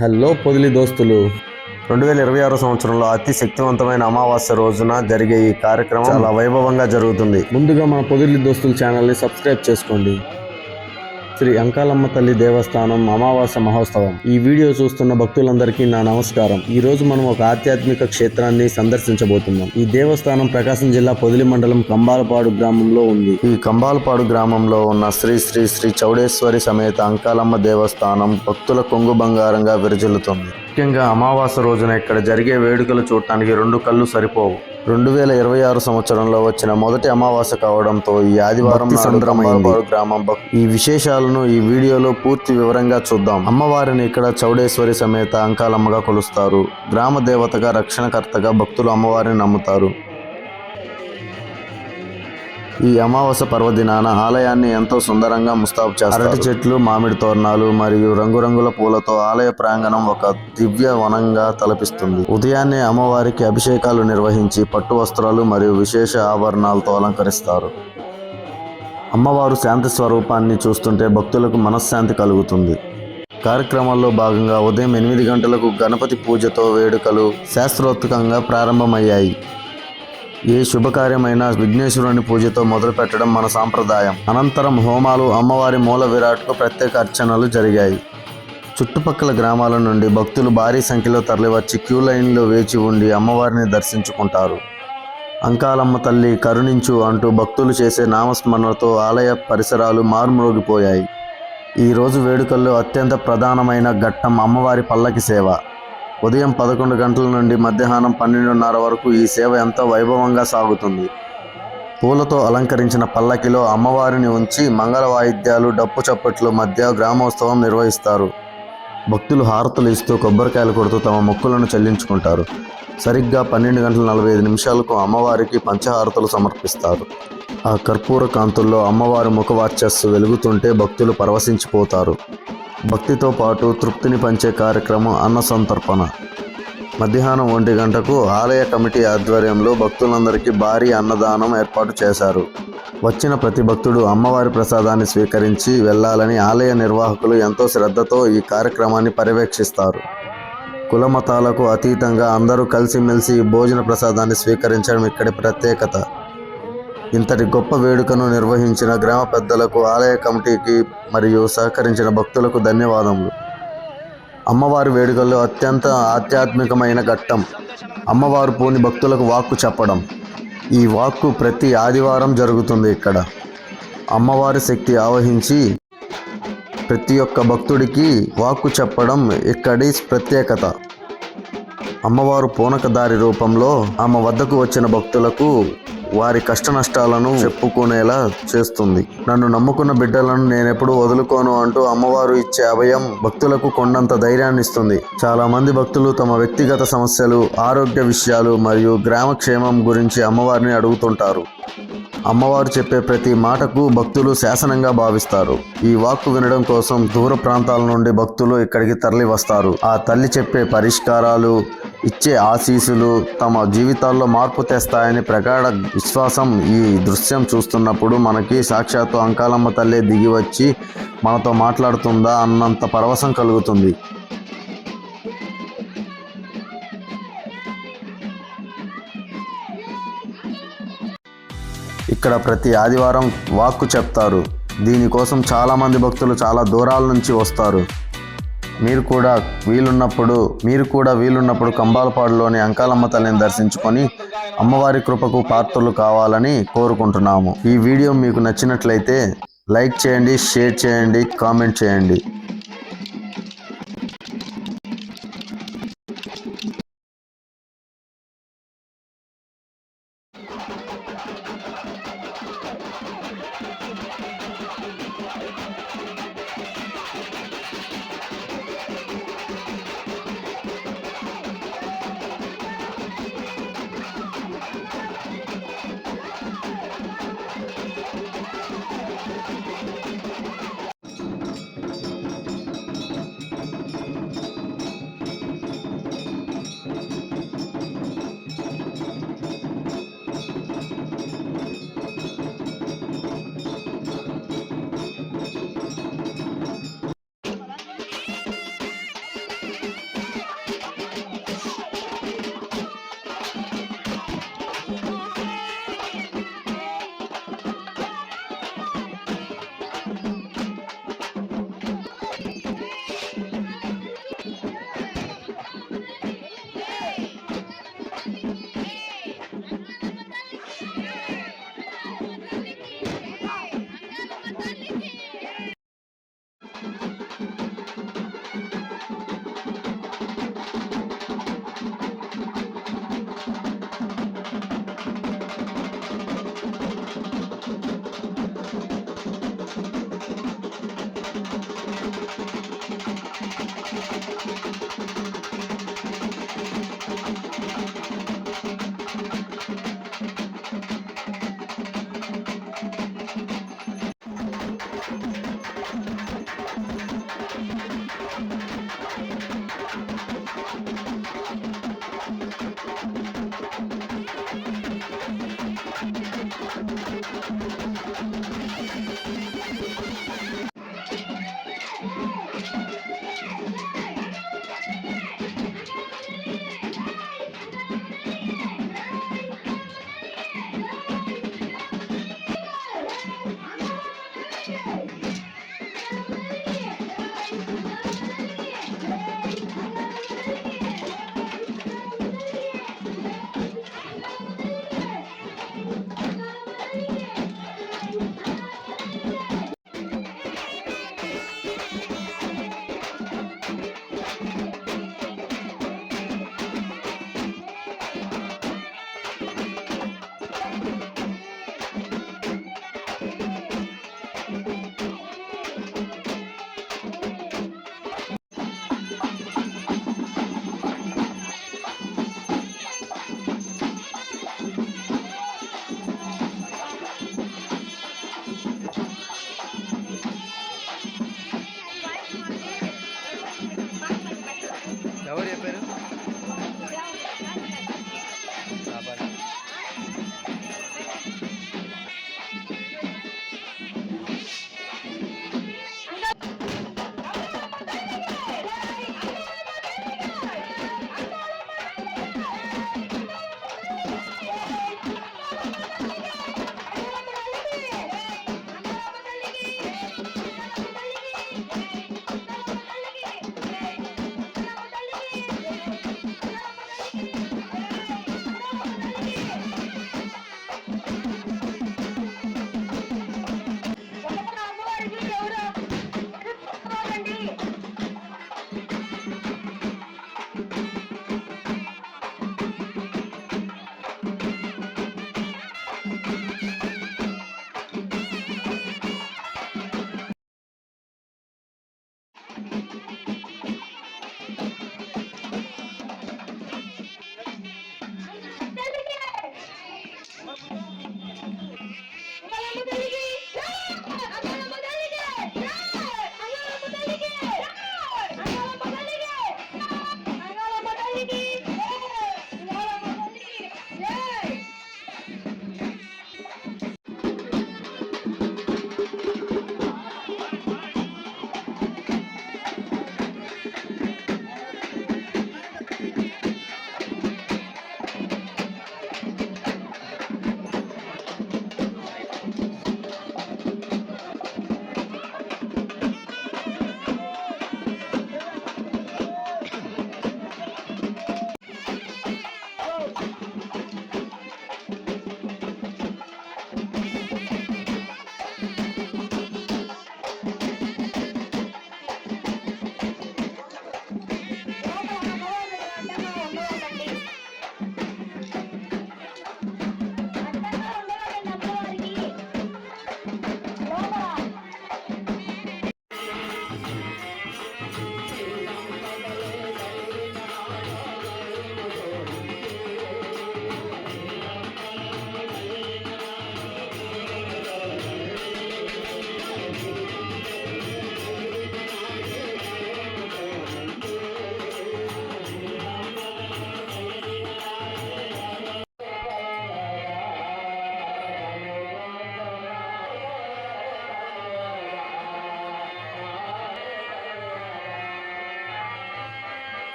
Hello Podili దోస్తులు. రెండు వేల ఇరవై ఆరో సంవత్సరంలో అతి శక్తివంతమైన అమావాస్య రోజున జరిగే ఈ కార్యక్రమం చాలా వైభవంగా జరుగుతుంది. ముందుగా మన పొదిలి దోస్తుల ఛానల్ని సబ్స్క్రైబ్ చేసుకోండి. శ్రీ అంకాలమ్మ తల్లి దేవస్థానం అమావాస్య మహోత్సవం. ఈ వీడియో చూస్తున్న భక్తులందరికీ నా నమస్కారం. ఈ రోజు మనం ఒక ఆధ్యాత్మిక క్షేత్రాన్ని సందర్శించబోతున్నాం. ఈ దేవస్థానం ప్రకాశం జిల్లా పొదిలి మండలం కంబాలపాడు గ్రామంలో ఉంది. ఈ కంబాలపాడు గ్రామంలో ఉన్న శ్రీ శ్రీ శ్రీ చౌడేశ్వరి సమేత అంకాలమ్మ దేవస్థానం భక్తుల కొంగు బంగారంగా విరజిల్లుతుంది. ముఖ్యంగా అమావాస్య రోజున ఇక్కడ జరిగే వేడుకలు చూడటానికి రెండు కళ్ళు సరిపోవు. రెండు వేల ఇరవై ఆరు సంవత్సరంలో వచ్చిన మొదటి అమావాస్య కావడంతో ఈ ఆదివారం సంద్రమైంది గ్రామం ఈ విశేషాలను ఈ వీడియోలో పూర్తి వివరంగా చూద్దాం. అమ్మవారిని ఇక్కడ చౌడేశ్వరి సమేత అంకాలమ్మగా కొలుస్తారు. గ్రామ దేవతగా రక్షణకర్తగా భక్తులు అమ్మవారిని నమ్ముతారు. ఈ అమావాస్య పర్వదినాన ఆలయాన్ని ఎంతో సుందరంగా ముస్తాబు చేస్తారు. అరటి చెట్లు మామిడి తోరణాలు మరియు రంగురంగుల పూలతో ఆలయ ప్రాంగణం ఒక దివ్య వనంగా తలపిస్తుంది. ఉదయాన్నే అమ్మవారికి అభిషేకాలు నిర్వహించి పట్టు వస్త్రాలు మరియు విశేష ఆభరణాలతో అలంకరిస్తారు. అమ్మవారు శాంతి స్వరూపాన్ని చూస్తుంటే భక్తులకు మనశ్శాంతి కలుగుతుంది. కార్యక్రమాల్లో భాగంగా ఉదయం ఎనిమిది గంటలకు గణపతి పూజతో వేడుకలు శాస్త్రోత్కంగా ప్రారంభమయ్యాయి. ఏ శుభకార్యమైనా విఘ్నేశ్వరుని పూజతో మొదలు పెట్టడం మన సాంప్రదాయం. అనంతరం హోమాలు అమ్మవారి మూల విరాట్కు ప్రత్యేక అర్చనలు జరిగాయి. చుట్టుపక్కల గ్రామాల నుండి భక్తులు భారీ సంఖ్యలో తరలివచ్చి క్యూ లైన్లో వేచి ఉండి అమ్మవారిని దర్శించుకుంటారు. అంకాలమ్మ తల్లి కరుణించు అంటూ భక్తులు చేసే నామస్మరణతో ఆలయ పరిసరాలు మారుమ్రోగిపోయాయి. ఈ రోజు వేడుకల్లో అత్యంత ప్రధానమైన ఘట్టం అమ్మవారి పల్లకి సేవ. ఉదయం పదకొండు గంటల నుండి మధ్యాహ్నం పన్నెండున్నర వరకు ఈ సేవ ఎంతో వైభవంగా సాగుతుంది. పూలతో అలంకరించిన పల్లకిలో అమ్మవారిని ఉంచి మంగళ వాయిద్యాలు డప్పు చప్పట్లు మధ్య గ్రామోత్సవం నిర్వహిస్తారు. భక్తులు హారతులు ఇస్తూ కొబ్బరికాయలు కొడుతూ తమ మొక్కులను చెల్లించుకుంటారు. సరిగ్గా పన్నెండు గంటల నలభై ఐదు నిమిషాలకు అమ్మవారికి పంచహారతులు సమర్పిస్తారు. ఆ కర్పూర కాంతుల్లో అమ్మవారి ముఖవార్చస్సు వెలుగుతుంటే భక్తులు పరవశించిపోతారు. భక్తితో పాటు తృప్తిని పంచే కార్యక్రమం అన్న సంతర్పణ. మధ్యాహ్నం ఒంటి గంటకు ఆలయ కమిటీ ఆధ్వర్యంలో భక్తులందరికీ భారీ అన్నదానం ఏర్పాటు చేశారు. వచ్చిన ప్రతి భక్తుడు అమ్మవారి ప్రసాదాన్ని స్వీకరించి వెళ్ళాలని ఆలయ నిర్వాహకులు ఎంతో శ్రద్ధతో ఈ కార్యక్రమాన్ని పర్యవేక్షిస్తారు. కుల మతాలకు అతీతంగా అందరూ కలిసిమెలిసి భోజన ప్రసాదాన్ని స్వీకరించడం ఇక్కడి ప్రత్యేకత. ఇంతటి గొప్ప వేడుకను నిర్వహించిన గ్రామ పెద్దలకు ఆలయ కమిటీకి మరియు సహకరించిన భక్తులకు ధన్యవాదములు. అమ్మవారి వేడుకల్లో అత్యంత ఆధ్యాత్మికమైన ఘట్టం. అమ్మవారు పోని భక్తులకు వాక్కు చెప్పడం. ఈ వాక్కు ప్రతి ఆదివారం జరుగుతుంది ఇక్కడ. అమ్మవారి శక్తి ఆవహించి ప్రతి ఒక్క భక్తుడికి వాక్కు చెప్పడం ఇక్కడి ప్రత్యేకత. అమ్మవారు పూనకదారి రూపంలో ఆమె వద్దకు వచ్చిన భక్తులకు వారి కష్ట నష్టాలను చెప్పుకునేలా చేస్తుంది. నన్ను నమ్ముకున్న బిడ్డలను నేనెప్పుడు వదులుకోను అంటూ అమ్మవారు ఇచ్చే అభయం భక్తులకు కొండంత ధైర్యాన్ని ఇస్తుంది చాలా మంది భక్తులు తమ వ్యక్తిగత సమస్యలు ఆరోగ్య విషయాలు మరియు గ్రామ క్షేమం గురించి అమ్మవారిని అడుగుతుంటారు. అమ్మవారు చెప్పే ప్రతి మాటకు భక్తులు శాసనంగా భావిస్తారు. ఈ వాక్కు వినడం కోసం దూర ప్రాంతాల నుండి భక్తులు ఇక్కడికి తరలి వస్తారు ఆ తల్లి చెప్పే పరిష్కారాలు ఇచ్చే ఆశీసులు తమ జీవితాల్లో మార్పు తెస్తాయని ప్రగాఢ విశ్వాసం ఈ దృశ్యం చూస్తున్నప్పుడు మనకి సాక్షాత్తు అంకాలమ్మ తల్లే దిగి వచ్చి మనతో మాట్లాడుతుందా అన్నంత పరవశం కలుగుతుంది. ఇక్కడ ప్రతి ఆదివారం వాక్కు చెప్తారు. దీనికోసం చాలామంది భక్తులు చాలా దూరాల నుంచి వస్తారు. మీరు కూడా వీలున్నప్పుడు మీరు కూడా వీలున్నప్పుడు కంబాలపాడులోని అంకాలమ్మ తల్లిని దర్శించుకొని అమ్మవారి కృపకు పాత్రలు కావాలని కోరుకుంటున్నాము. ఈ వీడియో మీకు నచ్చినట్లయితే లైక్ చేయండి షేర్ చేయండి కామెంట్ చేయండి.